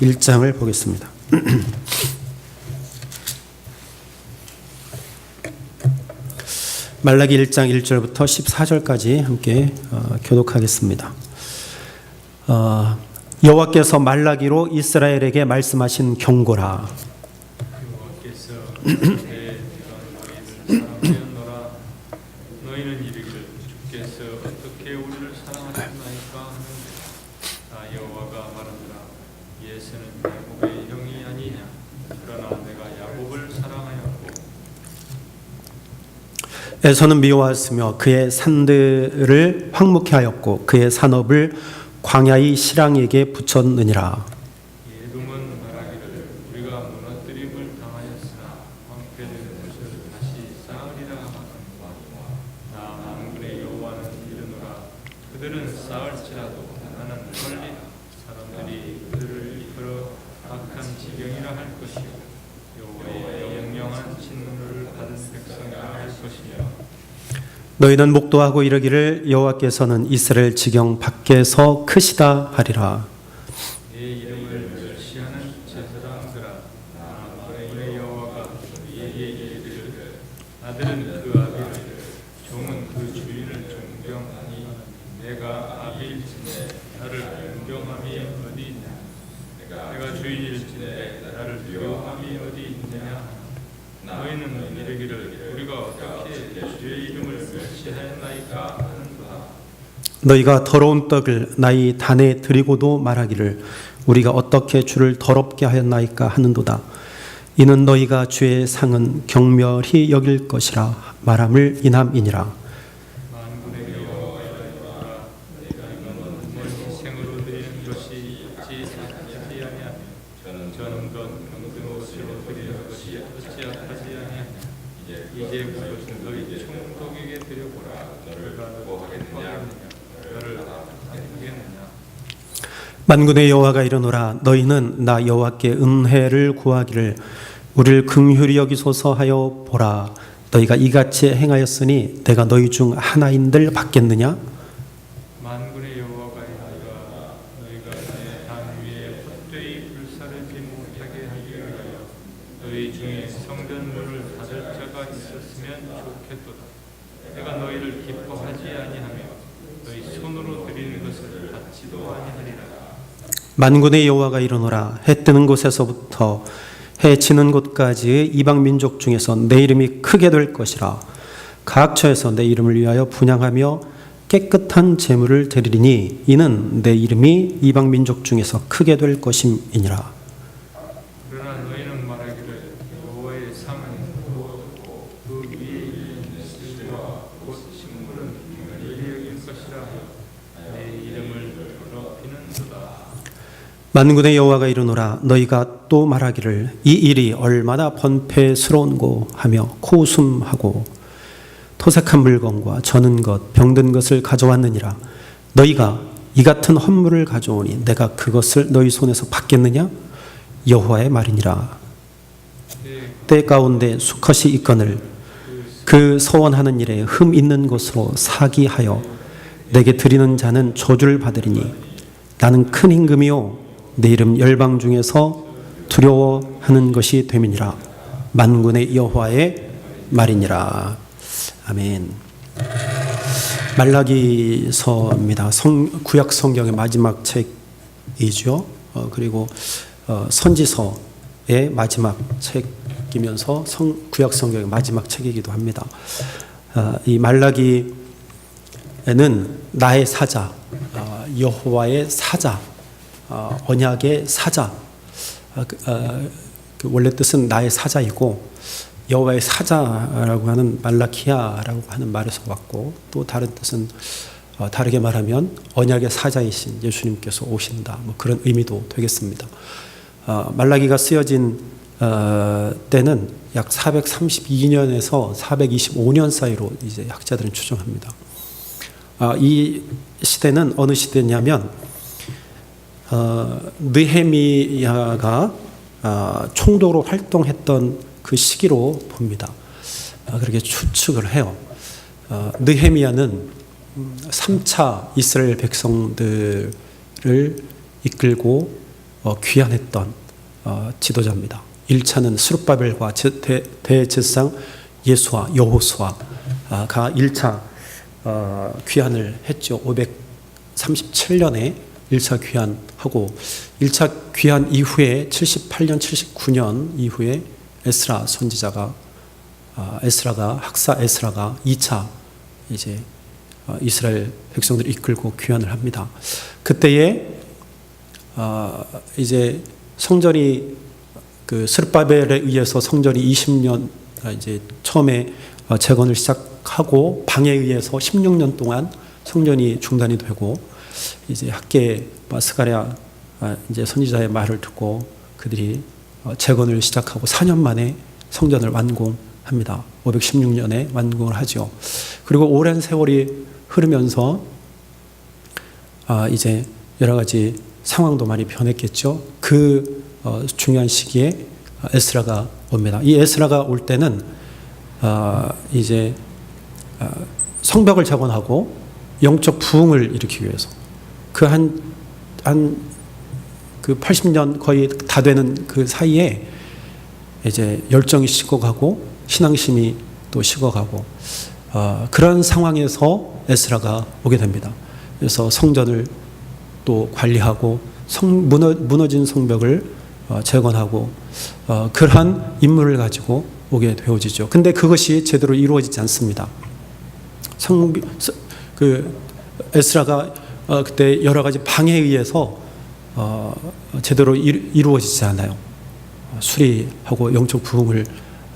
1장을 보겠습니다. 말라기 1장 1절부터 14절까지 함께 어, 교독하겠습니다. 어, 여호와께서 말라기로 이스라엘에게 말씀하신 경고라. 여호와께서 내 너희를 사랑하였노라 너희는 이르기를 주께서 어떻게 우리를 사랑하셨나이까 나 여호와가 말하노라 예수는 야곱의 형이 아니냐 그러나 내가 야곱을 사랑하였고 에서는 미워하였으며 그의 산들을 황무케 하였고 그의 산업을 광야의 실랑에게 붙였느니라. 예금은 말하기를 우리가 무너뜨림을 당하였으나 황폐된 곳을 다시 쌓으리라 하거니와 나 만군의 여호와는 이르노라 그들은 쌓을지라도 나는 설리라 사람들이 그들을 이끌어 악한 지경이라 할 것이요 여호와의 영영한 진노를 받은 백성이라 할 것이며 너희는 목도하고 이르기를 여호와께서는 이스라엘 지경 밖에서 크시다 하리라. 그 종은 그 주인을 존경하니 내가 아비일진데 나를 존경함이 어디 있냐 내가 주인일진데 나를 두려움함이 어디 있느냐 너희는 이르기를 우리가 어떻게 주의 이름을 멸시하였나이까 하는도다 너희가 더러운 떡을 나의 단에 드리고도 말하기를 우리가 어떻게 주를 더럽게 하였나이까 하는도다. 이는 너희가 주의 상은 경멸히 여길 것이라 말함을 인함이니라. 이제 그것은 너희 총독에게 드려보라 너를 하겠느냐 만군의 여호와가 이르노라 너희는 나 여호와께 은혜를 구하기를 우리를 긍휼히 여기소서 하여 보라. 너희가 이같이 행하였으니 내가 너희 중 하나인들 받겠느냐 만군의 여호와가 이르노라 너희가 내 단 위에 헛되이 불사르지 못하게 하기 위하여 너희 중에 성전문을 닫을 자가 있었으면 좋겠도다 내가 너희를 기뻐하지 아니하며 너희 손으로 드리는 것을 받지도 아니하리라 만군의 여호와가 이르노라 해 뜨는 곳에서부터 해 지는 곳까지 이방 민족 중에서 내 이름이 크게 될 것이라. 각 처에서 내 이름을 위하여 분양하며 깨끗한 제물을 드리리니 이는 내 이름이 이방 민족 중에서 크게 될 것임이니라 그러나 너희는 말하기를 여호와의 상은 무엇이고 그 위에 있는 실과 곧 식물은 별이 여길 것이라 하여 내 이름을 더럽히는도다 만군의 여호와가 이르노라 너희가 또 말하기를 이 일이 얼마나 번패스러운고 하며 코웃음하고 토색한 물건과 저는 것 병든 것을 가져왔느니라. 너희가 이 같은 헌물을 가져오니 내가 그것을 너희 손에서 받겠느냐? 여호와의 말이니라. 때 가운데 수컷이 있거늘 그 서원하는 일에 흠 있는 것으로 사기하여 내게 드리는 자는 저주를 받으리니 나는 큰 임금이요 내 이름 열방 중에서 두려워하는 것이 됨이니라. 만군의 여호와의 말이니라. 아멘. 말라기서입니다. 성, 구약 성경의 마지막 책이죠. 어, 그리고 어, 선지서의 마지막 책이면서 성, 구약 성경의 마지막 책이기도 합니다. 어, 이 말라기에는 나의 사자 어, 여호와의 사자 어, 언약의 사자 어, 그, 어, 그 원래 뜻은 나의 사자이고 여호와의 사자라고 하는 말라키아라고 하는 말에서 왔고 또 다른 뜻은 어, 다르게 말하면 언약의 사자이신 예수님께서 오신다 뭐 그런 의미도 되겠습니다. 어, 말라기가 쓰여진 어, 때는 약 432년에서 425년 사이로 이제 학자들은 추정합니다. 아, 이 시대는 어느 시대냐면 어, 느헤미야가 어, 총독으로 활동했던 그 시기로 봅니다. 아, 그렇게 추측을 해요. 어, 느헤미야는 3차 이스라엘 백성들을 이끌고 어, 귀환했던 어, 지도자입니다. 1차는 스룹바벨과 제- 대- 대제사장 예수와 여호수아가 1차 어, 귀환을 했죠. 537년에 1차 귀환하고 1차 귀환 이후에 78년, 79년 이후에 에스라 선지자가 아, 에스라가 학사 에스라가 2차 이제 어, 이스라엘 백성들을 이끌고 귀환을 합니다. 그때에 아, 이제 성전이 그 스르바벨에 의해서 성전이 20년 아, 이제 처음에 어, 재건을 시작하고 방에 의해서 16년 동안 성전이 중단이 되고 이제 학계 스가랴 아, 이제 선지자의 말을 듣고 그들이 어, 재건을 시작하고 4년 만에 성전을 완공합니다. 516년에 완공을 하죠. 그리고 오랜 세월이 흐르면서 아, 이제 여러 가지 상황도 많이 변했겠죠. 그 어, 중요한 시기에 에스라가 옵니다. 이 에스라가 올 때는 아, 이제 아, 성벽을 재건하고 영적 부흥을 일으키기 위해서 그 한 한 그 80년 거의 다 되는 그 사이에 이제 열정이 식어가고 신앙심이 또 식어가고 어, 그런 상황에서 에스라가 오게 됩니다. 그래서 성전을 또 관리하고 성, 무너, 무너진 성벽을 어, 재건하고 어, 그러한 임무를 가지고 오게 되어지죠. 근데 그것이 제대로 이루어지지 않습니다. 성, 서- 그 에스라가 어, 그때 여러 가지 방해에 의해서 어, 제대로 이- 이루어지지 않아요. 어, 수리하고 영적 부흥을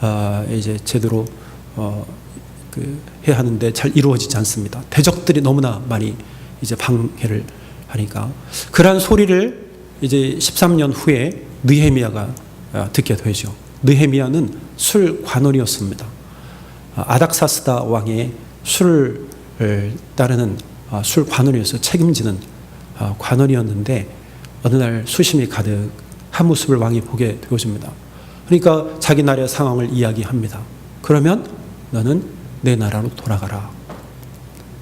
어, 이제 제대로 어, 그 해야 하는데 잘 이루어지지 않습니다. 대적들이 너무나 많이 이제 방해를 하니까 그러한 소리를 이제 13년 후에 느헤미야가 어, 듣게 되죠. 느헤미야는 술 관원이었습니다. 아, 아닥사스다 왕의 술을 따르는 아, 술 관원이어서 책임지는 아, 관원이었는데 어느 날 수심이 가득 한 모습을 왕이 보게 되어집니다. 그러니까 자기 나라의 상황을 이야기합니다. 그러면 너는 내 나라로 돌아가라.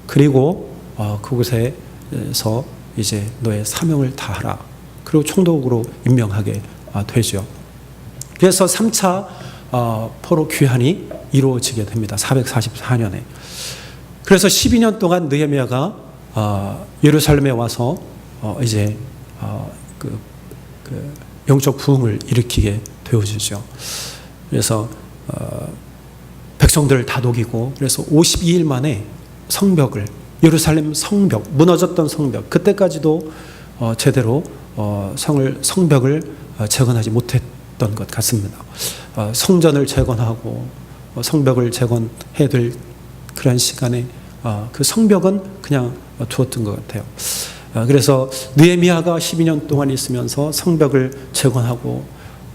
그리고 어, 그곳에서 이제 너의 사명을 다하라. 그리고 총독으로 임명하게 아, 되죠. 그래서 3차 어, 포로 귀환이 이루어지게 됩니다. 444년에. 그래서 12년 동안 느헤미야가 어, 예루살렘에 와서 어, 이제 어, 그, 그 영적 부흥을 일으키게 되어지죠. 그래서 어, 백성들을 다독이고 그래서 52일 만에 성벽을 예루살렘 성벽 무너졌던 성벽 그때까지도 어, 제대로 어, 성을 성벽을 어, 재건하지 못했던 것 같습니다. 어, 성전을 재건하고 어, 성벽을 재건해야 될 그런 시간에 어, 그 성벽은 그냥 어, 두었던 것 같아요. 어, 그래서 느헤미야가 12년 동안 있으면서 성벽을 재건하고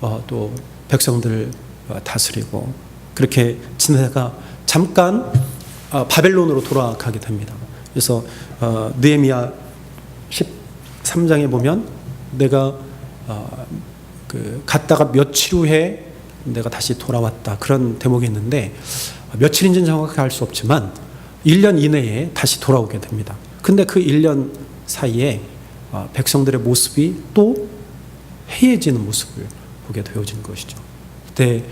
어, 또 백성들을 어, 다스리고 그렇게 지내다가 잠깐 어, 바벨론으로 돌아가게 됩니다. 그래서 어, 느헤미야 13장에 보면 내가 어, 그 갔다가 며칠 후에 내가 다시 돌아왔다 그런 대목이 있는데 어, 며칠인지는 정확하게 알 수 없지만 1년 이내에 다시 돌아오게 됩니다. 근데 그 1년 사이에 어, 백성들의 모습이 또 해해지는 모습을 보게 되어진 것이죠. 그때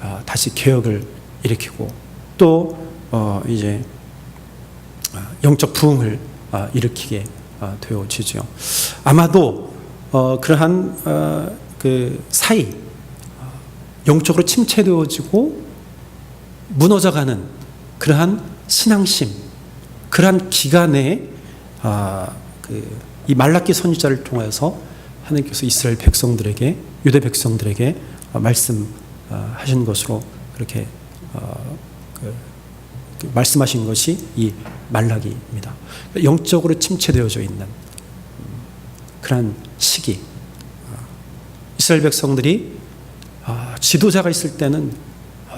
아, 다시 개혁을 일으키고 또 어, 이제 아, 영적 부흥을 아, 일으키게 아, 되어지죠. 아마도 어, 그러한 어, 그 사이 어, 영적으로 침체되어지고 무너져가는 그러한 신앙심, 그러한 기간에 아, 그 이 말라기 선지자를 통해서 하나님께서 이스라엘 백성들에게 유대 백성들에게 어, 말씀하신 것으로 그렇게 어, 그, 그 말씀하신 것이 이 말라기입니다. 영적으로 침체되어져 있는 음, 그런 시기. 어, 이스라엘 백성들이 아, 지도자가 있을 때는 아,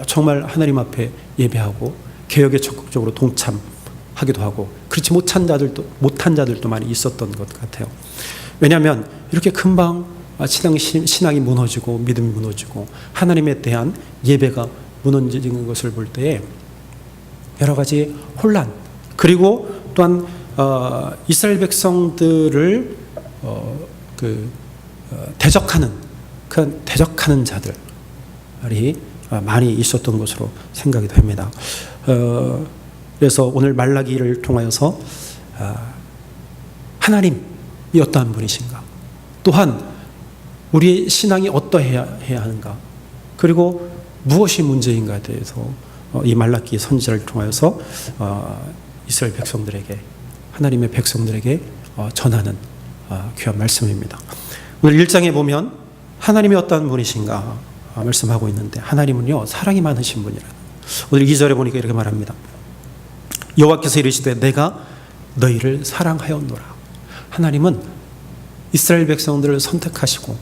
정말 하나님 앞에 예배하고 개혁에 적극적으로 동참하기도 하고 그렇지 못한 자들도 못한 자들도 많이 있었던 것 같아요. 왜냐하면 이렇게 금방 아, 신앙 신앙이 무너지고 믿음이 무너지고 하나님에 대한 예배가 무너지는 것을 볼 때에 여러 가지 혼란 그리고 또한 어, 이스라엘 백성들을 어, 그 어, 대적하는 그런 대적하는 자들이 어, 많이 있었던 것으로 생각이 됩니다. 어, 그래서 오늘 말라기를 통하여서 아, 하나님이 어떠한 분이신가? 또한 우리의 신앙이 어떠해야 해야 하는가? 그리고 무엇이 문제인가에 대해서 어, 이 말라기 선지자를 통하여서 어, 이스라엘 백성들에게 하나님의 백성들에게 어, 전하는 어, 귀한 말씀입니다. 오늘 1장에 보면 하나님이 어떠한 분이신가 어, 말씀하고 있는데 하나님은요 사랑이 많으신 분이라. 오늘 2절에 보니까 이렇게 말합니다. 여호와께서 이르시되 내가 너희를 사랑하였노라. 하나님은 이스라엘 백성들을 선택하시고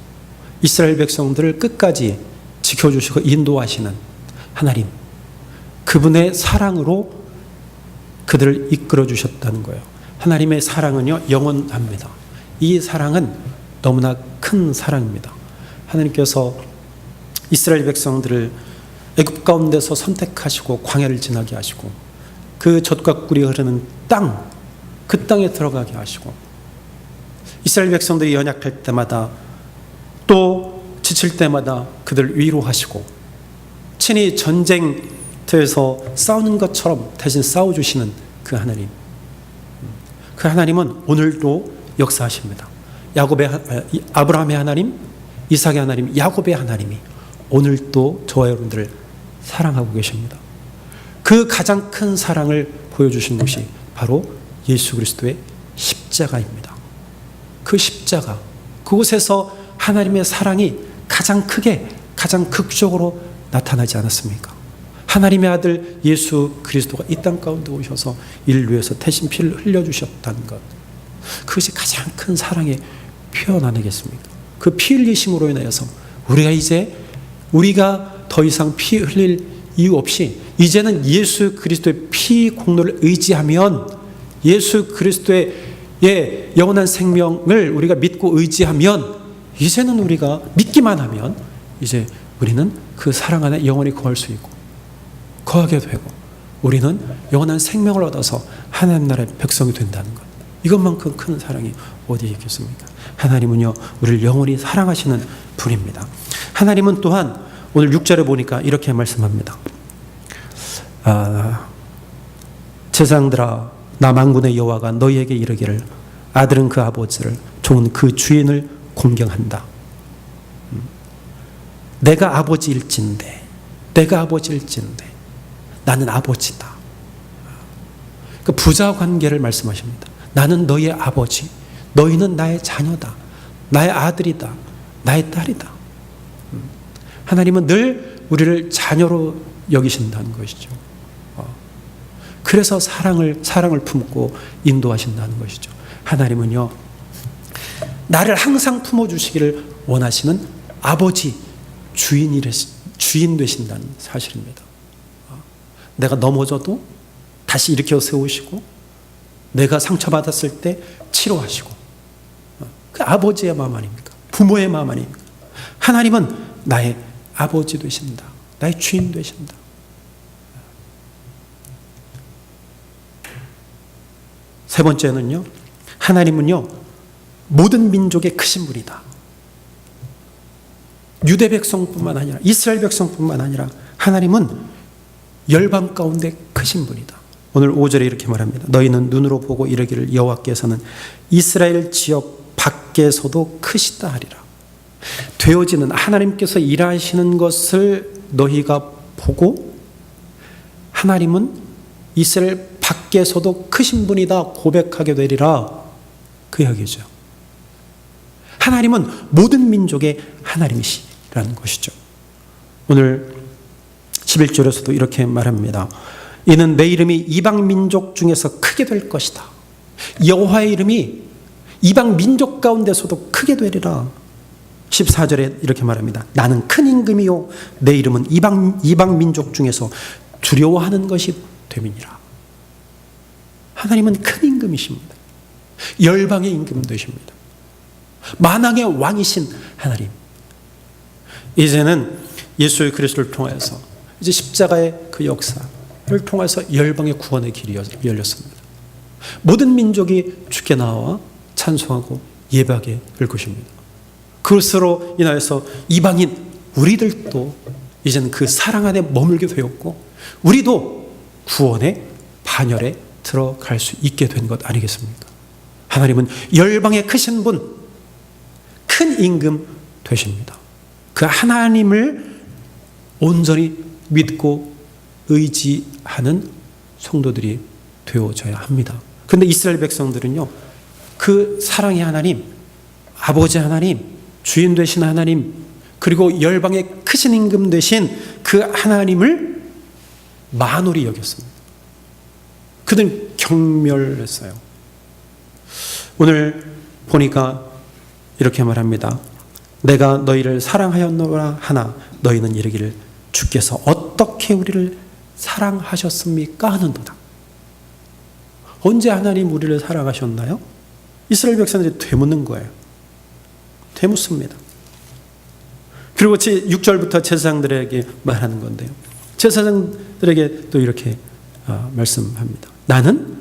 이스라엘 백성들을 끝까지 지켜주시고 인도하시는 하나님. 그분의 사랑으로 그들을 이끌어 주셨다는 거예요. 하나님의 사랑은요, 영원합니다. 이 사랑은 너무나 큰 사랑입니다. 하나님께서 이스라엘 백성들을 애굽 가운데서 선택하시고 광야를 지나게 하시고 그 젖과 꿀이 흐르는 땅, 그 땅에 들어가게 하시고 이스라엘 백성들이 연약할 때마다 또 지칠 때마다 그들 위로하시고 친히 전쟁터에서 싸우는 것처럼 대신 싸워주시는 그 하나님. 그 하나님은 오늘도 역사하십니다. 야곱의 하- 아, 이- 아브라함의 하나님, 이삭의 하나님, 야곱의 하나님이 오늘도 저와 여러분들을 사랑하고 계십니다. 그 가장 큰 사랑을 보여주신 것이 바로 예수 그리스도의 십자가입니다. 그 십자가, 그곳에서 하나님의 사랑이 가장 크게, 가장 극적으로 나타나지 않았습니까? 하나님의 아들 예수 그리스도가 이 땅 가운데 오셔서 인류에서 태신 피를 흘려주셨다는 것. 그것이 가장 큰 사랑의 표현 아니겠습니까? 그 피 흘리심으로 인하여서 우리가 이제 우리가 더 이상 피 흘릴 이유 없이 이제는 예수 그리스도의 피 공로를 의지하면 예수 그리스도의 예, 영원한 생명을 우리가 믿고 의지하면 이제는 우리가 믿기만 하면 이제 우리는 그 사랑 안에 영원히 거할 수 있고 거하게 되고 우리는 영원한 생명을 얻어서 하나님 나라의 백성이 된다는 것. 이것만큼 큰 사랑이 어디에 있겠습니까? 하나님은요, 우리를 영원히 사랑하시는 분입니다. 하나님은 또한 오늘 6절에 보니까 이렇게 말씀합니다. 아, 제상들아, 나 만군의 여호와가 너희에게 이르기를 아들은 그 아버지를 종은 그 주인을 공경한다. 음. 내가 아버지일진데, 내가 아버지일진데, 나는 아버지다. 그 부자 관계를 말씀하십니다. 나는 너의 아버지, 너희는 나의 자녀다, 나의 아들이다, 나의 딸이다. 음. 하나님은 늘 우리를 자녀로 여기신다는 것이죠. 어. 그래서 사랑을 사랑을 품고 인도하신다는 것이죠. 하나님은요, 나를 항상 품어 주시기를 원하시는 아버지 주인이래 주인 되신다는 사실입니다. 내가 넘어져도 다시 일으켜 세우시고 내가 상처받았을 때 치료하시고 그 아버지의 마음 아닙니까? 부모의 마음 아닙니까? 하나님은 나의 아버지 되신다. 나의 주인 되신다. 세 번째는요. 하나님은요. 모든 민족의 크신 분이다. 유대 백성뿐만 아니라 이스라엘 백성뿐만 아니라 하나님은 열방 가운데 크신 분이다. 오늘 5절에 이렇게 말합니다. 너희는 눈으로 보고 이르기를 여호와께서는 이스라엘 지역 밖에서도 크시다 하리라. 되어지는 하나님께서 일하시는 것을 너희가 보고 하나님은 이스라엘 밖에서도 크신 분이다 고백하게 되리라 그 이야기죠. 하나님은 모든 민족의 하나님이시라는 것이죠. 오늘 11절에서도 이렇게 말합니다. 이는 내 이름이 이방 민족 중에서 크게 될 것이다. 여호와의 이름이 이방 민족 가운데서도 크게 되리라. 14절에 이렇게 말합니다. 나는 큰 임금이요 내 이름은 이방 이방 민족 중에서 두려워하는 것이 됨이니라. 하나님은 큰 임금이십니다. 열방의 임금 되십니다. 만왕의 왕이신 하나님. 이제는 예수 그리스도를 통해서 이제 십자가의 그 역사를 통해서 열방의 구원의 길이 열렸습니다. 모든 민족이 주께 나와 찬송하고 예배하게 될 것입니다. 그것으로 인하여서 이방인 우리들도 이제는 그 사랑 안에 머물게 되었고 우리도 구원의 반열에 들어갈 수 있게 된 것 아니겠습니까? 하나님은 열방에 크신 분, 큰 임금 되십니다. 그 하나님을 온전히 믿고 의지하는 성도들이 되어져야 합니다. 근데 이스라엘 백성들은요, 그 사랑의 하나님, 아버지 하나님, 주인 되신 하나님, 그리고 열방의 크신 임금 되신 그 하나님을 만홀히 여겼습니다. 그들은 경멸했어요. 오늘 보니까 이렇게 말합니다. 내가 너희를 사랑하였노라 하나 너희는 이르기를 주께서 어떻게 우리를 사랑하셨습니까 하는도다. 언제 하나님 우리를 사랑하셨나요? 이스라엘 백성들이 되묻는 거예요. 되묻습니다. 그리고 6절부터 제사장들에게 말하는 건데요. 제사장들에게 또 이렇게 아, 말씀합니다. 나는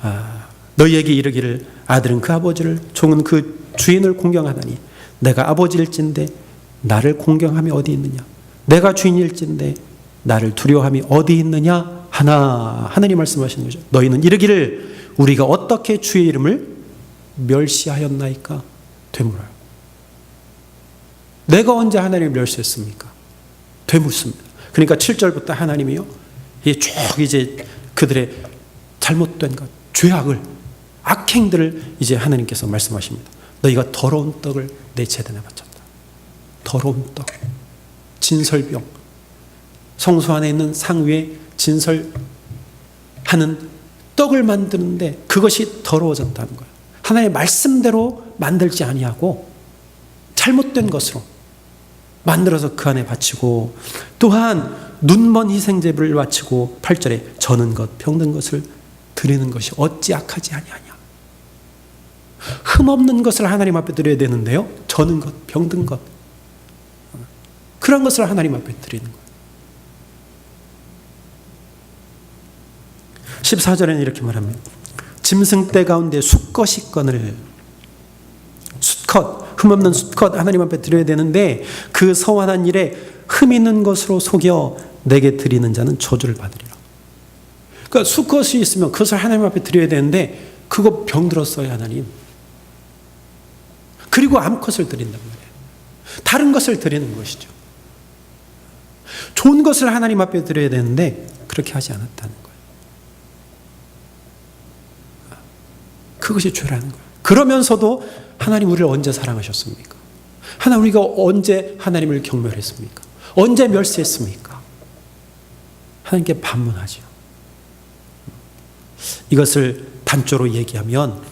아, 너희에게 이르기를 아들은 그 아버지를 종은 그 주인을 공경하다니 내가 아버지일진데 나를 공경함이 어디 있느냐 내가 주인일진데 나를 두려워함이 어디 있느냐 하나 하나님 말씀하시는 거죠 너희는 이르기를 우리가 어떻게 주의 이름을 멸시하였나이까 되물어요 내가 언제 하나님을 멸시했습니까 되묻습니다 그러니까 7절부터 하나님이요 이쭉 이제 그들의 잘못된 것 죄악을 악행들을 이제 하나님께서 말씀하십니다. 너희가 더러운 떡을 내 제단에 바쳤다. 더러운 떡, 진설병, 성소 안에 있는 상 위에 진설하는 떡을 만드는데 그것이 더러워졌다는 거예요. 하나님의 말씀대로 만들지 아니하고 잘못된 것으로 만들어서 그 안에 바치고 또한 눈먼 희생제를 바치고 8절에 저는 것 병든 것을 드리는 것이 어찌 악하지 아니하냐. 흠 없는 것을 하나님 앞에 드려야 되는데요. 저는 것, 병든 것. 그런 것을 하나님 앞에 드리는 거예요. 14절에는 이렇게 말합니다. 짐승 떼 가운데 수컷이 건을 수컷, 흠없는 수컷 하나님 앞에 드려야 되는데 그 서원한 일에 흠 있는 것으로 속여 내게 드리는 자는 저주를 받으리라. 그러니까 수컷이 있으면 그것을 하나님 앞에 드려야 되는데 그거 병들었어요 하나님. 그리고 암컷을 드린단 말이에요. 다른 것을 드리는 것이죠. 좋은 것을 하나님 앞에 드려야 되는데 그렇게 하지 않았다는 거예요. 그것이 죄라는 거예요. 그러면서도 하나님 우리를 언제 사랑하셨습니까? 하나 우리가 언제 하나님을 경멸했습니까? 언제 멸시했습니까? 하나님께 반문하죠. 이것을 단조로 얘기하면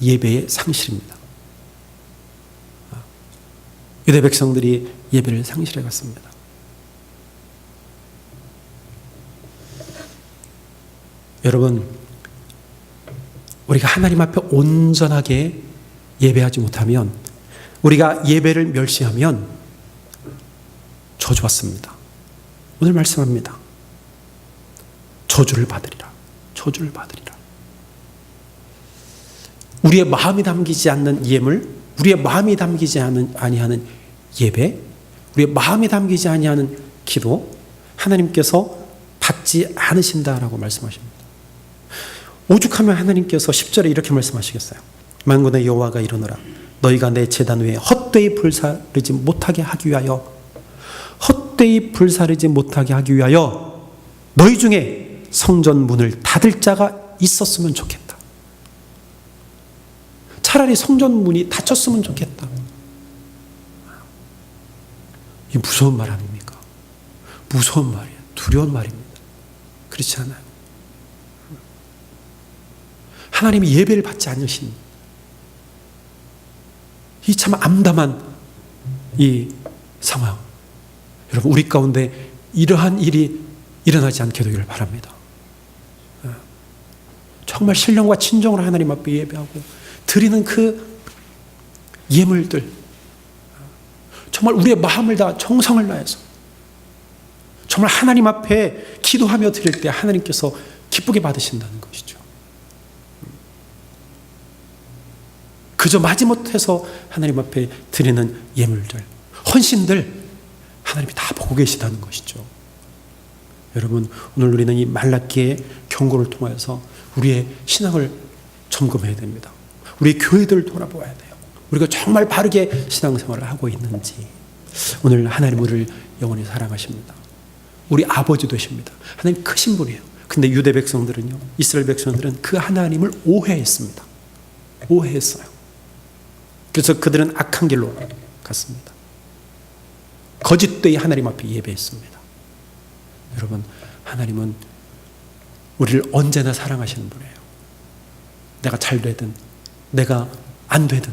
예배의 상실입니다. 유대 백성들이 예배를 상실해 갔습니다. 여러분, 우리가 하나님 앞에 온전하게 예배하지 못하면, 우리가 예배를 멸시하면 저주받습니다. 오늘 말씀합니다. 저주를 받으리라. 저주를 받으리라. 우리의 마음이 담기지 않는 예물, 우리의 마음이 담기지 않은 아니하는 예배, 우리의 마음이 담기지 아니하는 기도, 하나님께서 받지 않으신다라고 말씀하십니다. 오죽하면 하나님께서 10절에 이렇게 말씀하시겠어요. 만군의 여호와가 이르노라 너희가 내 제단 위에 헛되이 불사르지 못하게 하기 위하여 헛되이 불사르지 못하게 하기 위하여 너희 중에 성전 문을 닫을 자가 있었으면 좋겠다. 차라리 성전 문이 닫혔으면 좋겠다. 이 무서운 말 아닙니까? 무서운 말이에요. 두려운 말입니다. 그렇지 않아요. 하나님이 예배를 받지 않으신 이 참 암담한 이 상황. 여러분, 우리 가운데 이러한 일이 일어나지 않게 되기를 바랍니다. 정말 신령과 친정으로 하나님 앞에 예배하고 드리는 그 예물들. 정말 우리의 마음을 다 정성을 다해서 정말 하나님 앞에 기도하며 드릴 때 하나님께서 기쁘게 받으신다는 것이죠. 그저 마지못해서 하나님 앞에 드리는 예물들, 헌신들 하나님이 다 보고 계시다는 것이죠. 여러분 오늘 우리는 이 말라기의 경고를 통해서 우리의 신앙을 점검해야 됩니다. 우리 교회들 돌아보아야 돼요. 우리가 정말 바르게 신앙생활을 하고 있는지 오늘 하나님 우리를 영원히 사랑하십니다. 우리 아버지 되십니다. 하나님 크신 분이에요. 근데 유대 백성들은요, 이스라엘 백성들은 그 하나님을 오해했습니다. 오해했어요. 그래서 그들은 악한 길로 갔습니다. 거짓되이 하나님 앞에 예배했습니다. 여러분, 하나님은 우리를 언제나 사랑하시는 분이에요. 내가 잘 되든, 내가 안 되든,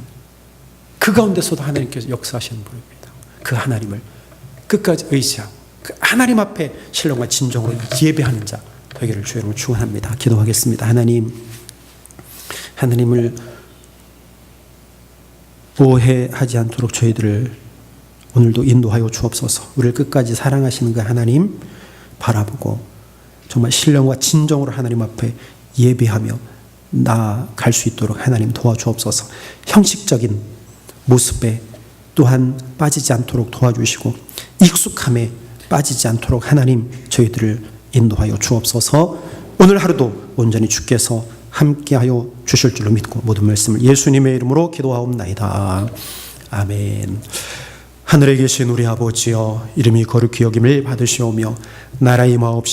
그 가운데서도 하나님께서 역사하시는 분입니다. 그 하나님을 끝까지 의지하고, 그 하나님 앞에 신령과 진정으로 예배하는 자 되기를 주의 이름으로 축원합니다. 기도하겠습니다. 하나님, 하나님을 오해하지 않도록 저희들을 오늘도 인도하여 주옵소서. 우리를 끝까지 사랑하시는 그 하나님 바라보고 정말 신령과 진정으로 하나님 앞에 예배하며 나아갈 수 있도록 하나님 도와주옵소서. 형식적인 모습에 또한 빠지지 않도록 도와주시고 익숙함에 빠지지 않도록 하나님 저희들을 인도하여 주옵소서. 오늘 하루도 온전히 주께서 함께하여 주실 줄로 믿고 모든 말씀을 예수님의 이름으로 기도하옵나이다. 아멘. 하늘에 계신 우리 아버지여 이름이 거룩히 여김을 받으시오며 나라의 마옵시